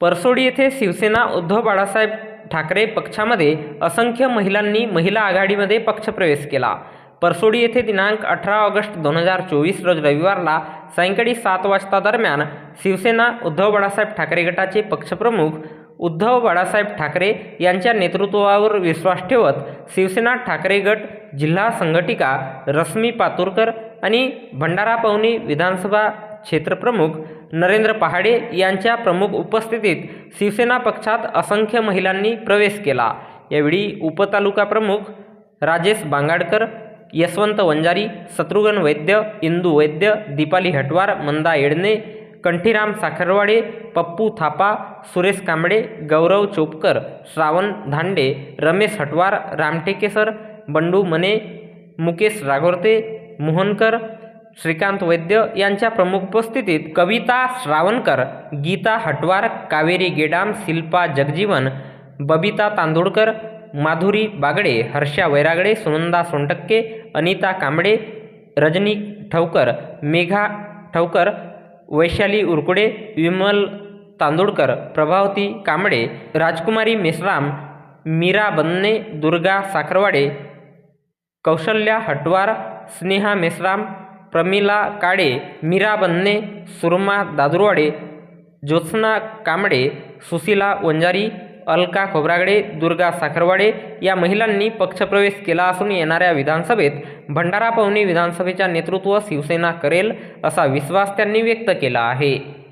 परसोडी येथे शिवसेना उद्धव बाळासाहेब ठाकरे पक्षामध्ये असंख्य महिलांनी महिला आघाडीमध्ये पक्षप्रवेश केला. परसोडी येथे दिनांक अठरा ऑगस्ट दोन हजार चोवीस रोज रविवारला सायंकाळी सात वाजता दरम्यान शिवसेना उद्धव बाळासाहेब ठाकरे गटाचे पक्षप्रमुख उद्धव बाळासाहेब ठाकरे यांच्या नेतृत्वावर विश्वास ठेवत शिवसेना ठाकरे गट जिल्हा संघटिका रश्मी पातुरकर आणि भंडारा पवनी विधानसभा क्षेत्रप्रमुख नरेंद्र पहाडे यांच्या प्रमुख उपस्थितीत शिवसेना पक्षात असंख्य महिलांनी प्रवेश केला. यावेळी उपतालुका प्रमुख राजेश बांगाडकर यशवंत वंजारी शत्रुघ्न वैद्य इंदू वैद्य दीपाली हटवार मंदा येडणे कंठीराम साखरवाडे पप्पू थापा सुरेश कांबळे गौरव चोपकर श्रावण धांडे रमेश हटवार रामटेकेसर बंडू मने मुकेश राघोरते मोहनकर श्रीकांत वैद्य यांच्या प्रमुख उपस्थितीत कविता श्रावणकर गीता हटवार कावेरी गेडाम शिल्पा जगजीवन बबिता तांदूळकर माधुरी बागडे हर्षा वैरागडे सुनंदा सोनटक्के अनिता कांबळे रजनी ठवकर मेघा ठवकर वैशाली उरकुडे विमल तांदूळकर प्रभावती कांबळे राजकुमारी मेश्राम मीरा बन्ने दुर्गा साखरवाडे कौशल्या हटवार स्नेहा मेश्राम प्रमिला काळे मीरा बन्ने सुरमा दादुरवाडे ज्योत्स्ना कांबळे सुशीला वंजारी अलका खोब्रागडे दुर्गा साखरवाडे या महिलांनी पक्षप्रवेश केला असून येणाऱ्या विधानसभेत भंडारा पवनी विधानसभेच्या नेतृत्व शिवसेना करेल असा विश्वास त्यांनी व्यक्त केला आहे.